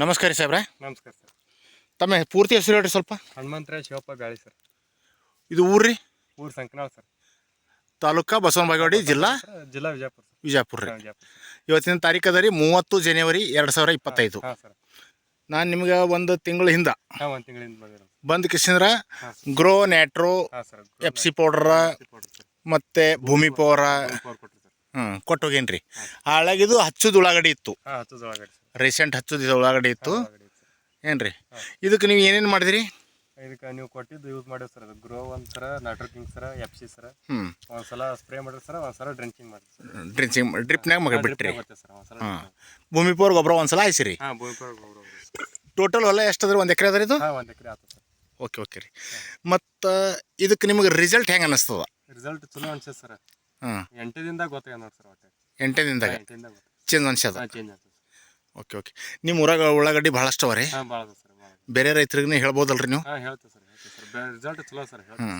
ನಮಸ್ಕಾರ ಸಾಹೇಬ್ರೆ. ನಮಸ್ಕಾರ ಸರ್. ತಮ್ಮ ಪೂರ್ತಿ ಹೆಸರು ಹೇಳ್ರಿ ಸ್ವಲ್ಪ. ಹನುಮಂತರಾಯ ಶಿವಪ್ಪ ಬ್ಯಾಳಿ ಸರ್. ಇದು ಊರ್ರಿ ಊರು ಸಂಕನಾಳ್ ಸರ್. ತಾಲೂಕಾ ಬಸವನಬಾಗೇವಾಡಿ ಜಿಲ್ಲಾ? ಜಿಲ್ಲಾ ವಿಜಯಪುರ ಸರ್. ವಿಜಯಪುರ ರೀ. ವಿಜಯಪುರ ಇವತ್ತಿನ ತಾರೀಕು ಅದ ರೀ ಮೂವತ್ತು ಜನವರಿ ಎರಡು ಸಾವಿರ ಇಪ್ಪತ್ತೈದು. ಹಾಂ ಸರ್. ನಾನು ನಿಮ್ಗೆ ಒಂದು ತಿಂಗಳ ಹಿಂದೆ ಹಾಂ ಒಂದು ತಿಂಗಳಿಂದ ಬಂದ ಕಿಸಿಂದ್ರ ಗ್ರೋ ನ್ಯಾಟ್ರೋ ಹಾಂ ಸರ್ ಎಫ್ ಸಿ ಪೌಡರ್ ಮತ್ತೆ ಭೂಮಿ ಪೌರ ಕೊಟ್ರಿ ಸರ್. ಹ್ಞೂ ಕೊಟ್ಟೋಗೇನು ರೀ ಹಾಳಾಗಿದು ಹಚ್ಚುದು ಉಳ್ಳಾಗಡ್ಡಿ ಇತ್ತು. ಹಾಂ ಹತ್ತು ಒಳಗಡೆ ಸರ್. ರೀಸೆಂಟ್ ಹತ್ತು ದಿವಸ ಒಳಗಡೆ ಇತ್ತು. ಏನು ರೀ ಇದಕ್ಕೆ ನೀವು ಏನೇನು ಮಾಡಿದ್ರಿ? ಇದಕ್ಕೆ ನೀವು ಕೊಟ್ಟಿದ್ದು ಯೂಸ್ ಮಾಡಿರಿ ಸರ್ ಅದು ಗ್ರೋ ಒಂದು ಸರ ನಾಟ್ರಕಿಂಗ್ ಸರ ಎಫ್ ಸಿ ಸರ. ಹ್ಞೂ ಒಂದ್ಸಲ ಸ್ಪ್ರೇ ಮಾಡಿರಿ ಸರ್ ಒಂದ್ಸಲ ಡ್ರಿಂಕಿಂಗ್ ಮಾಡಿ ಸರ್ ಡ್ರಿನ್ಸಿಂಗ್ ಡ್ರಿಪ್ನಾಗ ಮಗ ಬಿಟ್ರಿ ಸರ್ ಒಂದ್ಸಲ ಹಾಂ. ಭೂಮಿ ಪೌರ್ ಗೊಬ್ಬರ ಒಂದ್ಸಲ ಹಾಯ್ಸಿರಿ? ಹಾಂ ಭೂಮಿ ಪೋರ್ ಗೊಬ್ಬರ ಟೋಟಲ್ ಹೊಲ ಎಷ್ಟು ಒಂದು ಎಕರೆ ಅದ ಇದು? ಹಾಂ ಒಂದು ಎಕರೆ ಆಯ್ತು ಸರ್. ಓಕೆ ಓಕೆ ರೀ. ಮತ್ತು ಇದಕ್ಕೆ ನಿಮಗೆ ರಿಸಲ್ಟ್ ಹೆಂಗೆ ಅನ್ನಿಸ್ತದ? ರಿಸಲ್ಟ್ ಚಲೋ ಅನ್ಸತ್ ಸರ್. ಹಾಂ. ಎಂಟದಿಂದ ಗೊತ್ತಾಗ ನೋಡಿ ಸರ್ ಒಟ್ಟೆ ಎಂಟನೇದಿಂದಾಗ ಎಂಟದಿಂದ ಚೇಂಜ್ ಅನ್ಸದ ಚೇಂಜ್ ಸರ್ ಓಕೆ ಓಕೆ. ನಿಮ್ಮ ಊರಾಗ ಉಳ್ಳಾಗಡ್ಡಿ ಭಾಳಷ್ಟು ಅವ ರೀ? ಹಾಂ ಭಾಳ ಅದ ಸರ್ ಭಾಳ ಬೇರೆ ರೈತರಿಗೆ ಹೇಳ್ಬೋದಲ್ರಿ ನೀವು? ಹಾಂ ಹೇಳ್ತೀವಿ ಸರ್ ಹೇಳ್ತೀವಿ ಸರ್. ರಿಸಲ್ಟ್ ಚಲೋ ಸರ್ ಹೇಳ್ತೀವಿ ಹ್ಞೂ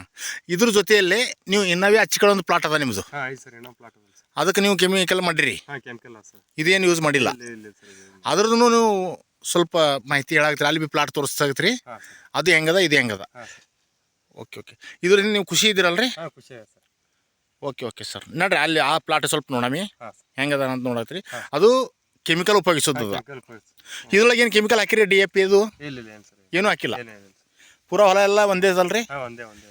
ಇದ್ರ ಜೊತೆಯಲ್ಲಿ ನೀವು ಇನ್ನವೇ ಒಂದು ಪ್ಲಾಟ್ ಅದ ನಿಮ್ಮದು ಹಾಂ ಐದು ಸರ್ ಇನ್ನೊಂದು ಪ್ಲಾಟ್ ಅದ ಸರ್. ಅದಕ್ಕೆ ನೀವು ಕೆಮಿಕಲ್ ಮಾಡಿರಿ. ಹಾಂ ಕೆಮಿಕಲ್ ಅದ ಸರ್. ಇದೇನು ಯೂಸ್ ಮಾಡಿಲ್ಲ? ಇಲ್ಲ ಇಲ್ಲ ಸರ್ ಇದು ಅದ್ರದ್ದು ನೀವು ಸ್ವಲ್ಪ ಮಾಹಿತಿ ಹೇಳಾಗ್ತೀರಿ ಅಲ್ಲಿ ಬಿ ಪ್ಲಾಟ್ ತೋರಿಸ್ತಾಗತ್ರಿ ಹಾಂ ಸರ್. ಅದು ಹೆಂಗದ ಇದು ಹೆಂಗದ? ಹಾಂ ಸರ್. Okay okay. ಇದರಿಂದ ನೀವು ಖುಷಿ ಇದ್ದೀರಲ್ರಿ? ಹಾಂ ಖುಷಿ ಆಯ್ತು ಸರ್. Okay okay sir. ನೋಡ್ರಿ ಅಲ್ಲಿ ಆ ಪ್ಲಾಟ್ ಸ್ವಲ್ಪ ನೋಡಮಿ. ಹಾಂ ಸರ್. ಹೆಂಗದ ಅಂತ ನೋಡತ್ರಿ. ಅದು ಕೆಮಿಕಲ್ ಉಪಯೋಗಿಸೋದು ಇದ್ರೊಳಗೆ ಏನು ಕೆಮಿಕಲ್ ಹಾಕಿರಿ ಡಿ ಎ ಪಿ ಇದು? ಏನು ಹಾಕಿಲ್ಲ? ಪೂರ ಹೊಲ ಎಲ್ಲ ಒಂದೇ ಅಲ್ರಿ ಒಂದೇ ಒಂದೇ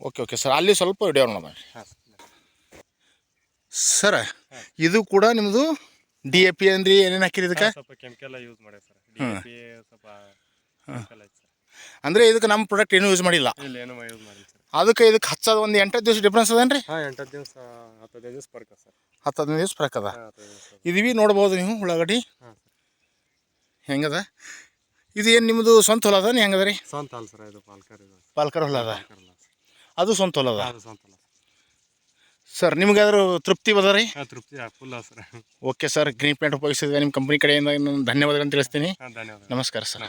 ಓಕೆ ಓಕೆ ಸರ್ ಅಲ್ಲಿ ಸ್ವಲ್ಪ ವಿಡಿಯೋ ನೋಡೋಣ ಸರ್. ಇದು ಕೂಡ ನಿಮ್ಮದು ಡಿ ಎ ಪಿ ಅಂದ್ರಿ ಏನೇನು ಹಾಕಿರಿ ಇದಕ್ಕೆ? ಅಂದರೆ ಇದಕ್ಕೆ ನಮ್ಮ ಪ್ರಾಡಕ್ಟ್ ಏನೂ ಯೂಸ್ ಮಾಡಿಲ್ಲ? ಅದಕ್ಕೆ ಇದಕ್ಕೆ ಹಚ್ಚೋದು ಒಂದು ಎಂಟತ್ತು ದಿವಸ ಡಿಫ್ರೆನ್ಸ್ ಅದೇನ್ರಿ? ಎಂಟತ್ತು ದಿವಸ ಹತ್ತೈದು ದಿವಸ ಹತ್ತು ಹದಿನೈದು ದಿವಸ ಫ್ರಕ್. ಅದ ಇದೀವಿ ನೋಡ್ಬೋದು ನೀವು ಉಳ್ಳಾಗಡ್ಡಿ. ಹೆಂಗದ? ಇದು ಏನು ನಿಮ್ಮದು ಸ್ವಂತ ಹೊಲ ಅದ ಹೆಂಗದ ರೀ? ಸ್ವಂತ ಅಲ್ಲ ಸರ್ ಇದು ಪಾಲ್ಕರ್ ಇದು ಪಾಲ್ಕರ್ ಹೊಲ ಅದ. ಅದು ಸ್ವಂತ ಹೊಲ ಅದ? ಸ್ವಂತ ಅಲ್ಲ ಸರ್. ನಿಮ್ಗಾದ್ರೂ ತೃಪ್ತಿ ಬದ ರೀ? ತೃಪ್ತಿ full sir. Okay sir green pant ಉಪಯೋಗಿಸಿದ ನಿಮ್ಮ ಕಂಪ್ನಿ ಕಡೆಯಿಂದ ನಾನು ಧನ್ಯವಾದಗಳನ್ನು ತಿಳಿಸ್ತೀನಿ. ಧನ್ಯವಾದ ನಮಸ್ಕಾರ ಸರ್.